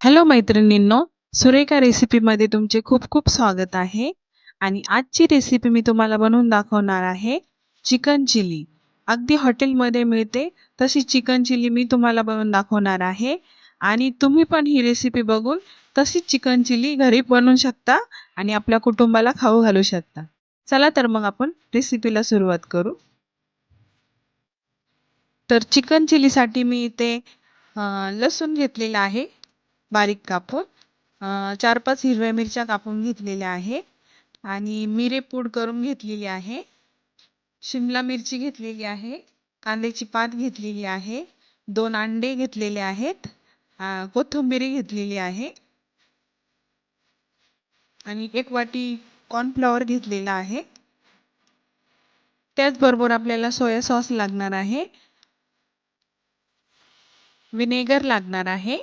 Hello मैत्रिणींनो. सुरेखा रेसिपीमध्ये तुमचे खूप खूप स्वागत आहे. आणि आजची रेसिपी मी तुम्हाला बनवून दाखवणार आहे. Chicken chilli. अगदी हॉटेलमध्ये मिळते. तशी चिकन चिली मी तुम्हाला बनवून दाखवणार आहे. आणि तुम्ही पण ही रेसिपी बघून तशीच चिकन चिली घरी बनवू शकता आणि आपल्या कुटुंबाला खाऊ घालू शकता. चला तर मग आपण रेसिपीला सुरुवात करू. तर चिकन चिलीसाठी मी इथे लसूण घेतलेला आहे. बारीक कापून चार पाच हिरव्या मिरच्या कापून घेतलेल्या आहे आणि मिरे पूड करून घेतलेली आहे. शिमला मिरची घेतलेली आहे कांद्याची पात घेतलेली आहे दोन अंडे घेतलेले आहेत अं, कोथिंबिरी घेतलेली आहे आणि एक वाटी कॉर्नफ्लॉवर घेतलेला आहे. त्याचबरोबर आपल्याला सोया सॉस लागणार आहे. विनेगर लागणार आहे.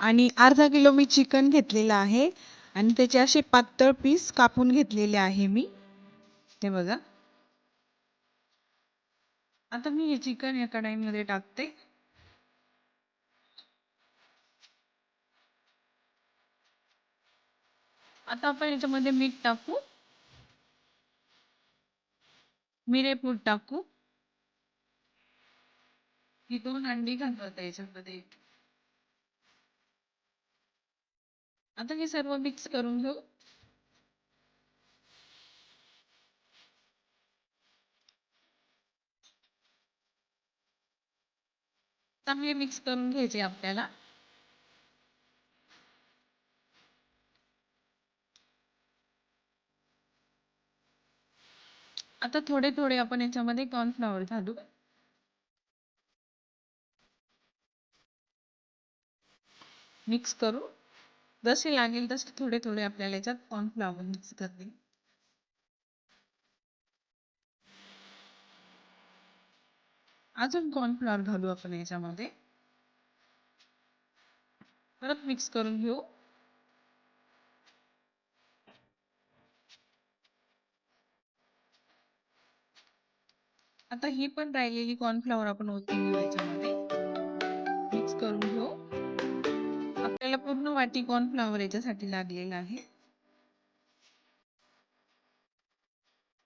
आणि अर्धा किलो मी चिकन घेतलेलं आहे. आणि त्याचे असे पातळ पीस कापून घेतलेले आहे मी. ते बघा. आता मी हे चिकन या कढाईमध्ये टाकते. आता आपण याच्यामध्ये मीठ टाकू. मिरेपूड टाकू. ही दोन अंडी घालतात आता याच्यामध्ये. आता हे सर्व मिक्स करून घेऊ. चांगले मिक्स करून घ्यायचे आपल्याला. आता थोडे थोडे आपण याच्यामध्ये कॉर्नफ्लॉवर घालू. मिक्स करू. जसे लागेल तसे थोडे थोडे आपल्याला याच्यात कॉर्नफ्लॉवर मिक्स करते. अजून कॉर्नफ्लॉवर घालू आपण याच्यामध्ये. परत मिक्स करून घेऊ. आता ही पण राहिलेली कॉर्नफ्लॉवर आपण ओतून घेऊ याच्यामध्ये. मिक्स करून घेऊ. आपल्याला पूर्ण वाटी कॉर्नफ्लॉवर याच्यासाठी लागलेला आहे?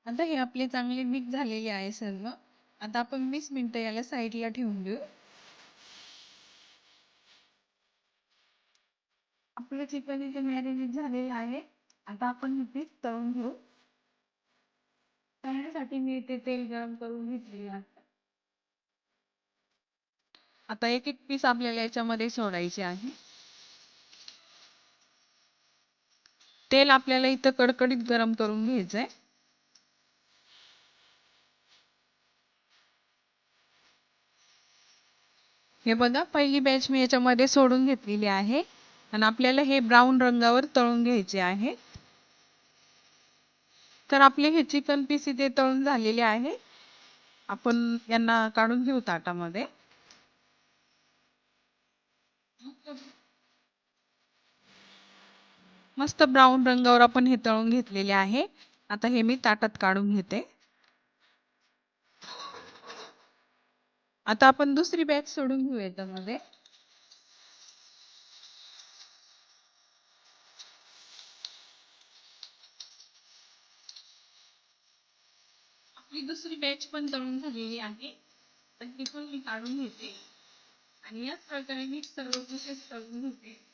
आता हे आपले चांगले मिक्स झालेले आहे सर्व. आता आपण वीस मिनटं याला साईडला ठेवून देऊ. आपलं चिकन इथे मॅरिनेट झालेलं आहे. आता आपण हे पीस तळून घेऊ. तळण्यासाठी मी इथे तेल गरम करून घेतलेलं आहे. आता एक एक पीस आपल्याला याच्यामध्ये सोडायचे आहे. तेल आपल्याला इथं कडकडीत गरम करून घ्यायचं आहे हे बघा पहिली बॅच मी याच्यामध्ये सोडून घेतलेली आहे. आणि आपल्याला हे ब्राऊन रंगावर तळून घ्यायचे आहे. तर आपले हे चिकन पीस इथे तळून झालेले आहे. आपण यांना काढून घेऊ ताटामध्ये. मस्त ब्राऊन रंगावर आपण हे तळून घेतलेले आहे. आता हे मी ताटात काढून घेते. आता आपण दुसरी बॅच सोडून घेऊ याच्यामध्ये. आपली दुसरी बॅच पण तळून झालेली आहे. तर ही पण मी काढून घेते. आणि याच प्रकारे मी सर्व पीसेस तळून घेते.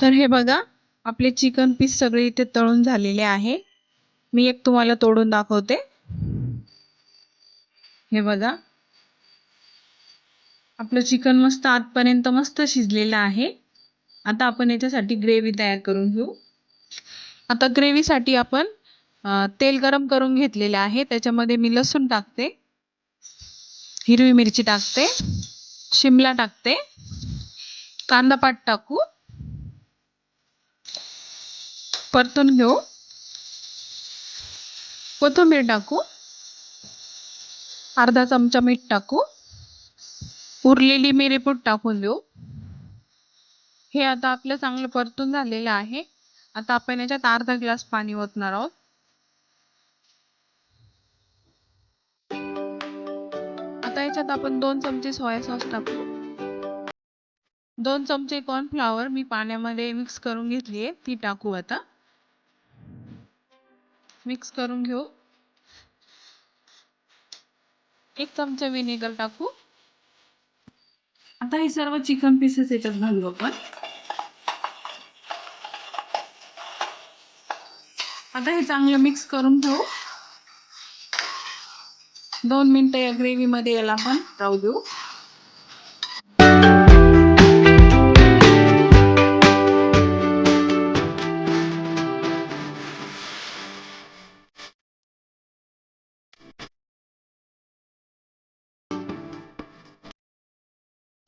तर हे बघा आपले चिकन पीस सगळे इथे तळून झालेले आहे. मी एक तुम्हाला तोडून दाखवते. हे बघा. आपलं चिकन मस्त आतपर्यंत मस्त शिजलेलं आहे. आता आपण याच्यासाठी ग्रेव्ही तयार करून घेऊ. आता ग्रेव्हीसाठी आपण तेल गरम करून घेतलेलं आहे. त्याच्यामध्ये मी लसूण टाकते. हिरवी मिरची टाकते. शिमला टाकते. कांदा पात टाकू. परतून घेऊ. कोथिंबीर टाकू. अर्धा चमचा मीठ टाकू. उरलेली मिरेपूड टाकून देऊ. हे आता आपलं चांगलं परतून झालेलं आहे. आता आपण याच्यात अर्धा ग्लास पाणी ओतणार आहोत. आता याच्यात याच्यात आपण दोन चमचे सोया सॉस टाकू. दोन चमचे कॉर्नफ्लॉवर मी पाण्यामध्ये मिक्स करून घेतली आहे. ती टाकू आता. मिक्स करून घेऊ. एक चमचा विनेगर टाकू. आता हे सर्व चिकन पीसेस याच्यात घालू आपण. आता हे चांगलं मिक्स करून घेऊ. दोन मिनटं या ग्रेव्हीमध्ये याला आपण राहू देऊ.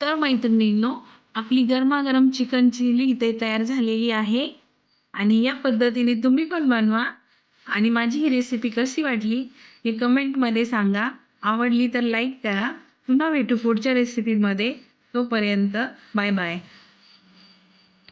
तर मैत्रिणींनो आपली गरमागरम चिकन चिली इथे तयार झालेली आहे. आणि या पद्धतीने तुम्ही पण बनवा. आणि माझी ही रेसिपी कशी वाटली हे कमेंटमध्ये सांगा. आवडली तर लाईक करा. पुन्हा भेटू पुढच्या रेसिपीमध्ये तोपर्यंत बाय बाय